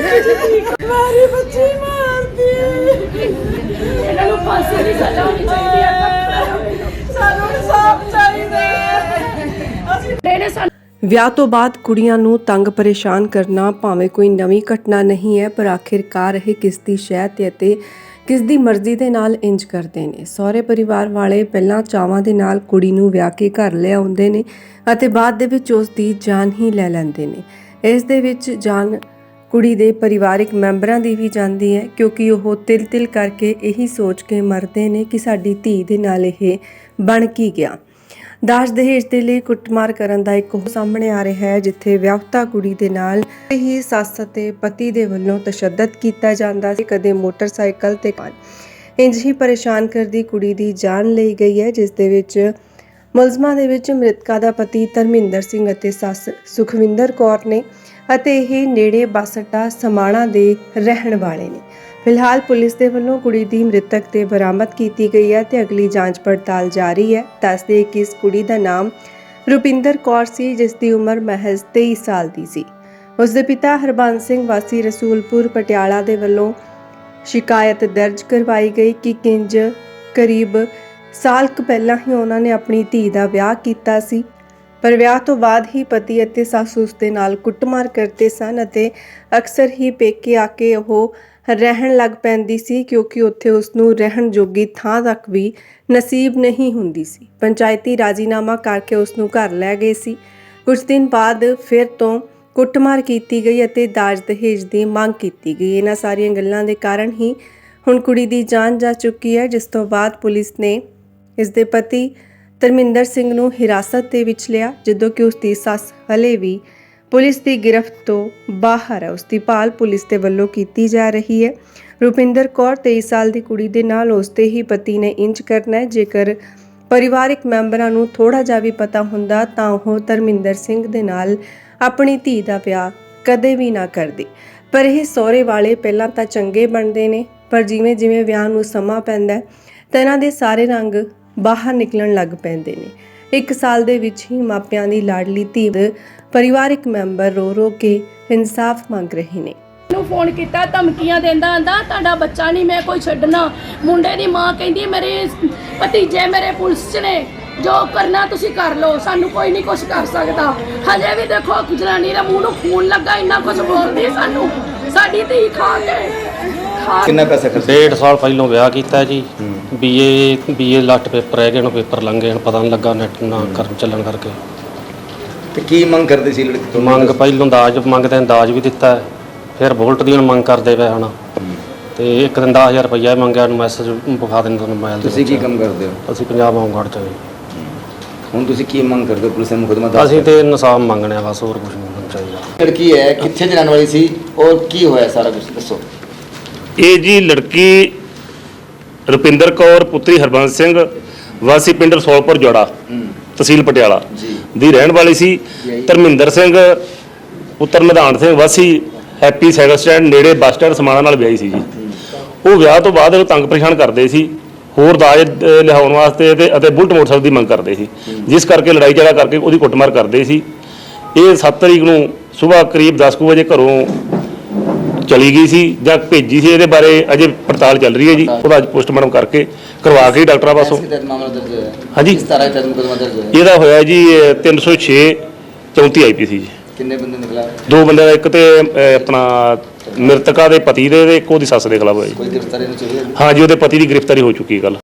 ਮਾਰੀ ਬੱਚੀ ਮਾਰਦੀ ਇਹਨਾਂ ਨੂੰ ਫਾਂਸੀ ਦੀ ਸਜ਼ਾ ਹੋਣੀ ਚਾਹੀਦੀ ਹੈ ਸਾਨੂੰ ਇਨਸਾਫ ਚਾਹੀਦਾ ਹੈ। ਅਸੀਂ ਇਹਨੇ ਸਾਨੂੰ ਵਿਆਹ ਤੋਂ ਬਾਅਦ ਕੁੜੀਆਂ ਨੂੰ ਤੰਗ ਪਰੇਸ਼ਾਨ ਕਰਨਾ ਭਾਵੇਂ ਕੋਈ ਨਵੀਂ ਘਟਨਾ ਨਹੀਂ ਹੈ ਪਰ ਆਖਿਰਕਾਰ ਇਹ ਕਿਸ ਦੀ ਸ਼ਹਿ ਤੇ ਅਤੇ ਕਿਸ ਦੀ ਮਰਜ਼ੀ ਦੇ ਨਾਲ ਇੰਜ ਕਰਦੇ ਨੇ। ਸਹੁਰੇ ਪਰਿਵਾਰ ਵਾਲੇ ਪਹਿਲਾਂ ਚਾਵਾਂ ਦੇ ਨਾਲ ਕੁੜੀ ਨੂੰ ਵਿਆਹ ਕੇ ਘਰ ਲਿਆਉਂਦੇ ਨੇ ਅਤੇ ਬਾਅਦ ਦੇ ਵਿੱਚ ਉਸ ਦੀ ਜਾਨ ਹੀ ਲੈ ਲੈਂਦੇ ਨੇ। ਇਸ ਦੇ ਵਿੱਚ ਜਾਨ ਕੁੜੀ ਦੇ ਪਰਿਵਾਰਿਕ ਮੈਂਬਰਾਂ ਦੀ ਵੀ ਜਾਂਦੀ ਹੈ, ਕਿਉਂਕਿ ਉਹ ਤਿਲ-ਤਿਲ ਕਰਕੇ ਇਹੀ ਸੋਚ ਕੇ ਮਰਦੇ ਨੇ ਕਿ ਸਾਡੀ ਧੀ ਦੇ ਨਾਲ ਇਹ ਬਣ ਕੀ ਗਿਆ। ਦਾਜ ਦਹੇਜ ਦੇ ਲਈ ਕੁੱਟਮਾਰ ਕਰਨ ਦਾ ਇੱਕ ਉਹ ਸਾਹਮਣੇ ਆ ਰਿਹਾ ਹੈ, ਜਿੱਥੇ ਵਿਆਹੁਤਾ ਕੁੜੀ ਦੇ ਨਾਲ ਹੀ ਸੱਸ ਅਤੇ ਪਤੀ ਦੇ ਵੱਲੋਂ ਤਸ਼ੱਦਦ ਕੀਤਾ ਜਾਂਦਾ ਸੀ, ਕਦੇ ਮੋਟਰਸਾਈਕਲ ਤੇ ਕਾਰ। ਇੰਜ ਹੀ ਪਰੇਸ਼ਾਨ ਕਰਦੀ ਕੁੜੀ ਦੀ ਜਾਨ ਲਈ ਗਈ ਹੈ, ਜਿਸ ਦੇ ਵਿੱਚ ਮੁਲਜ਼ਮਾਂ ਦੇ ਵਿੱਚ ਮ੍ਰਿਤਕਾ ਦਾ ਪਤੀ ਧਰਮਿੰਦਰ ਸਿੰਘ ਅਤੇ ਸੱਸ ਸੁਖਵਿੰਦਰ ਕੌਰ ਨੇ ਅਤੇ ਇਹ ਨੇੜੇ ਬੱਸ ਸਮਾਣਾ ਦੇ ਰਹਿਣ ਵਾਲੇ ਨੇ। ਫਿਲਹਾਲ ਪੁਲਿਸ ਦੇ ਵੱਲੋਂ ਕੁੜੀ ਦੀ ਮ੍ਰਿਤਕ ਤੇ ਬਰਾਮਦ ਕੀਤੀ ਗਈ ਹੈ ਤੇ ਅਗਲੀ ਜਾਂਚ ਪੜਤਾਲ ਜਾਰੀ ਹੈ। ਦੱਸਦੇ ਕਿ ਇਸ ਕੁੜੀ ਦਾ ਨਾਮ ਰੁਪਿੰਦਰ ਕੌਰ ਸੀ, ਜਿਸ ਦੀ ਉਮਰ ਮਹਿਜ਼ 23 ਸਾਲ ਦੀ ਸੀ। ਉਸ ਦੇ ਪਿਤਾ ਹਰਬੰਸ ਸਿੰਘ ਵਾਸੀ ਰਸੂਲਪੁਰ, ਪਟਿਆਲਾ ਦੇ ਵੱਲੋਂ ਸ਼ਿਕਾਇਤ ਦਰਜ ਕਰਵਾਈ ਗਈ ਕਿ ਕਿੰਜ ਕਰੀਬ ਸਾਲ ਕੁ ਪਹਿਲਾਂ ਹੀ ਉਹਨਾਂ ਨੇ ਆਪਣੀ ਧੀ ਦਾ ਵਿਆਹ ਕੀਤਾ ਸੀ। ਪਰ ਵਿਆਹ ਤੋਂ ਬਾਅਦ ਹੀ ਪਤੀ ਅਤੇ ਸੱਸ ਉਸ ਦੇ ਨਾਲ ਕੁੱਟਮਾਰ ਕਰਦੇ ਸਨ ਅਤੇ ਅਕਸਰ ਹੀ ਪੇਕੇ ਆ ਕੇ ਉਹ ਰਹਿਣ ਲੱਗ ਪੈਂਦੀ ਸੀ ਕਿਉਂਕਿ ਉੱਥੇ ਉਸ ਨੂੰ ਰਹਿਣ ਜੋਗੀ ਥਾਂ ਤੱਕ ਵੀ ਨਸੀਬ ਨਹੀਂ ਹੁੰਦੀ ਸੀ। ਪੰਚਾਇਤੀ ਰਾਜੀਨਾਮਾ ਕਰਕੇ ਉਸ ਨੂੰ ਘਰ ਲੈ ਗਏ ਸੀ। ਕੁਝ ਦਿਨ ਬਾਅਦ ਫਿਰ ਤੋਂ ਕੁੱਟਮਾਰ ਕੀਤੀ ਗਈ ਅਤੇ ਦਾਜ ਦਹੇਜ ਦੀ ਮੰਗ ਕੀਤੀ ਗਈ। ਇਹਨਾਂ ਸਾਰੀਆਂ ਗੱਲਾਂ ਦੇ ਕਾਰਨ ਹੀ ਹੁਣ ਕੁੜੀ ਦੀ ਜਾਨ ਜਾ ਚੁੱਕੀ ਹੈ, ਜਿਸ ਤੋਂ ਬਾਅਦ ਪੁਲਿਸ ਨੇ ਇਸ ਦੇ ਪਤੀ ਧਰਮਿੰਦਰ ਸਿੰਘ ਨੂੰ ਹਿਰਾਸਤ ਦੇ ਵਿੱਚ ਲਿਆ, ਜਦੋਂ ਕਿ ਉਸ ਦੀ ਸੱਸ ਹਲੇ ਵੀ ਪੁਲਿਸ ਦੀ ਗ੍ਰਿਫਤ ਤੋਂ ਬਾਹਰ ਹੈ। ਉਸ ਦੀ ਭਾਲ ਪੁਲਿਸ ਦੇ ਵੱਲੋਂ ਕੀਤੀ ਜਾ ਰਹੀ ਹੈ। ਰੁਪਿੰਦਰ ਕੌਰ 23 ਸਾਲ ਦੀ ਕੁੜੀ ਦੇ ਨਾਲ ਉਸ ਦੇ ਹੀ ਪਤੀ ਨੇ ਇੰਜ ਕਰਨਾ ਹੈ। ਜੇਕਰ ਪਰਿਵਾਰਕ ਮੈਂਬਰਾਂ ਨੂੰ ਥੋੜਾ ਜਿਹਾ ਵੀ ਪਤਾ ਹੁੰਦਾ, ਤਾਂ ਉਹ ਧਰਮਿੰਦਰ ਸਿੰਘ ਦੇ ਨਾਲ ਆਪਣੀ ਧੀ ਦਾ ਵਿਆਹ ਕਦੇ ਵੀ ਨਾ ਕਰਦੀ। ਪਰ ਇਹ ਸਹੁਰੇ ਵਾਲੇ ਪਹਿਲਾਂ ਤਾਂ ਚੰਗੇ ਬਣਦੇ ਨੇ, ਪਰ ਜਿਵੇਂ ਜਿਵੇਂ ਵਿਆਹ ਨੂੰ ਸਮਾਂ ਪੈਂਦਾ ਤਾਂ ਇਹਨਾਂ ਦੇ ਸਾਰੇ ਰੰਗ ਬਾਹਰ ਨਿਕਲਣ ਲੱਗ ਪੈਂਦੇ ਨੇ। ਇੱਕ ਸਾਲ ਦੇ ਵਿੱਚ ਹੀ ਮਾਪਿਆਂ ਦੀ ਲਾਡਲੀ ਧੀ ਦੇ ਪਰਿਵਾਰਿਕ ਮੈਂਬਰ ਰੋ ਰੋ ਕੇ ਇਨਸਾਫ ਮੰਗ ਰਹੇ ਨੇ। ਨੂੰ ਫੋਨ ਕੀਤਾ, ਧਮਕੀਆਂ ਦਿੰਦਾ, ਆਂਦਾ, ਤੁਹਾਡਾ ਬੱਚਾ ਨਹੀਂ, ਮੈਂ ਕੋਈ ਛੱਡਣਾ। ਮੁੰਡੇ ਦੀ ਮਾਂ ਕਹਿੰਦੀ, ਮੇਰੇ ਭਤੀਜੇ ਮੇਰੇ ਪੁਲਿਸ 'ਚ ਨੇ। ਜੋ ਕਰਨਾ ਤੁਸੀਂ ਕਰ ਲਓ, ਸਾਨੂੰ ਕੋਈ ਨਹੀਂ ਕੁਝ ਕਰ ਸਕਦਾ। ਹਜੇ ਵੀ ਦੇਖੋ ਜਨਾਨੀ ਦਾ ਮੂੰਹ ਨੂੰ ਖੂਨ ਲੱਗਾ, ਇੰਨਾ ਕੁਝ ਬੋਲਦੀ ਸਾਨੂੰ। ਸਾਡੀ ਧੀ ਖਾ ਕੇ। ਖਾ ਕਿੰਨਾ ਪੈਸਾ ਖਰਚ ਡੇਢ ਸਾਲ ਪਹਿਲਾਂ ਵਿਆਹ ਕੀਤਾ ਜੀ। ਬੀਏ ਬੀਏ ਲਾਸਟ ਪੇਪਰ ਰਹਿ ਗਏ ਹੁਣ ਪੇਪਰ ਲੰਘ ਗਏ ਹੁਣ ਪਤਾ ਨਹੀਂ ਲੱਗਾ ਨੈਟ ਨਾ ਕਰਨ ਚੱਲਣ ਕਰਕੇ। ਤੇ ਕੀ ਮੰਗ ਕਰਦੇ ਸੀ ਲੜਕੀ ਤੋਂ? ਮੰਗ ਪਹਿਲੋਂ ਦਾਜ ਮੰਗਦੇ ਨੇ ਦਾਜ ਵੀ ਦਿੱਤਾ ਹੈ। ਫਿਰ ਬੋਲਟ ਦੀ ਹੁਣ ਮੰਗ ਕਰਦੇ ਪਏ ਹੁਣ ਤੇ ਇੱਕ ਦਿਨ 10000 ਰੁਪਈਆ ਮੰਗਿਆ ਨੂੰ ਮੈਸੇਜ ਵਿਖਾ ਦੇਣ ਤੁਹਾਨੂੰ ਮੋਬਾਈਲ ਤੁਸੀਂ ਕੀ। ਕੰਮ ਕਰਦੇ ਹੋ? ਅਸੀਂ ਪੰਜਾਬ ਹੋਮਗਾਰਡ ਚ ਜੀ। ਹੁਣ ਤੁਸੀਂ ਕੀ ਮੰਗ ਕਰਦੇ ਹੋ? ਪੁਲਿਸ ਨੇ ਮੁਕਦਮਾ ਦਰਜ ਅਸੀਂ ਤੇ ਇਨਸਾਫ ਮੰਗਣੇ ਆ ਬਸ ਹੋਰ ਕੁਝ ਨਹੀਂ। ਚਾਹੀਦਾ। ਲੜਕੀ ਹੈ ਕਿੱਥੇ ਦੀ ਰਹਿਣ ਵਾਲੀ ਸੀ ਔਰ ਕੀ ਹੋਇਆ ਸਾਰਾ ਕੁਝ ਦੱਸੋ। ਇਹ ਜੀ ਲੜਕੀ ਰੁਪਿੰਦਰ ਕੌਰ ਪੁੱਤਰੀ ਹਰਬੰਸ ਸਿੰਘ ਵਾਸੀ ਪਿੰਡ ਰਸੌਲਪੁਰ ਜੋੜਾ ਤਹਿਸੀਲ ਪਟਿਆਲਾ ਜੀ। ਦੀ ਰਹਿਣ ਵਾਲੀ ਸੀ। ਧਰਮਿੰਦਰ ਸਿੰਘ ਪੁੱਤਰ ਨਿਧਾਨ ਸਿੰਘ ਵਾਸੀ ਹੈਪੀ ਸਾਈਕਲ ਸਟੈਂਡ ਨੇੜੇ ਬੱਸ ਸਟੈਂਡ ਸਮਾਣਾ ਨਾਲ ਵਿਆਹੀ ਸੀ ਜੀ। ਉਹ ਵਿਆਹ ਤੋਂ ਬਾਅਦ ਇਹਨੂੰ ਤੰਗ ਪਰੇਸ਼ਾਨ ਕਰਦੇ ਸੀ ਹੋਰ ਦਾਜ ਅਹ, ਲਿਆਉਣ ਵਾਸਤੇ ਤੇ ਅਤੇ ਬੁਲਟ ਮੋਟਰਸਾਈਕਲ ਦੀ ਮੰਗ ਕਰਦੇ ਸੀ। ਜਿਸ ਕਰਕੇ ਲੜਾਈ ਝਗੜਾ ਕਰਕੇ ਉਹਦੀ ਕੁੱਟਮਾਰ ਕਰਦੇ ਸੀ। ਇਹ 7 ਤਰੀਕ ਨੂੰ ਸਵੇਰ ਕਰੀਬ 10 ਕੁ ਵਜੇ ਘਰੋਂ ਚਲੀ ਗਈ ਸੀ ਜਾਂ ਭੇਜੀ ਸੀ ਇਹਦੇ ਬਾਰੇ ਅਜੇ ਪੜਤਾਲ ਚੱਲ ਰਹੀ ਹੈ ਜੀ। ਉਹਦਾ ਅੱਜ ਪੋਸਟਮਾਰਟਮ ਕਰਕੇ ਕਰਵਾ ਕੇ ਡਾਕਟਰਾਂ ਪਾਸੋਂ। ਇਸ ਹਾਂਜੀ। ਕਿਸ ਤਰ੍ਹਾਂ ਤਹਿਤ ਮੁਕਦਮਾ ਦਰਜ ਹੋਇਆ? ਇਹਦਾ ਹੋਇਆ ਜੀ ਅਹ, 306 34 ਆਈਪੀਸੀ ਜੀ। ਕਿੰਨੇ ਬੰਦੇ ਨਿਕਲਾ? ਦੋ ਬੰਦੇ ਦਾ ਇੱਕ ਤੇ ਆਪਣਾ ਮ੍ਰਿਤਕਾ ਦੇ ਪਤੀ ਦੇ ਇੱਕ ਉਹਦੀ ਸੱਸ ਦੇ ਖਿਲਾਫ ਹੋਇਆ ਜੀ। ਕੋਈ ਗ੍ਰਿਫਤਾਰੀ ਨਹੀਂ ਚਾਹੀਏ ਹਾਂ ਜੀ ਉਹਦੇ ਪਤੀ ਦੀ ਗ੍ਰਿਫਤਾਰੀ ਹੋ ਚੁੱਕੀ ਹੈ ਕੱਲ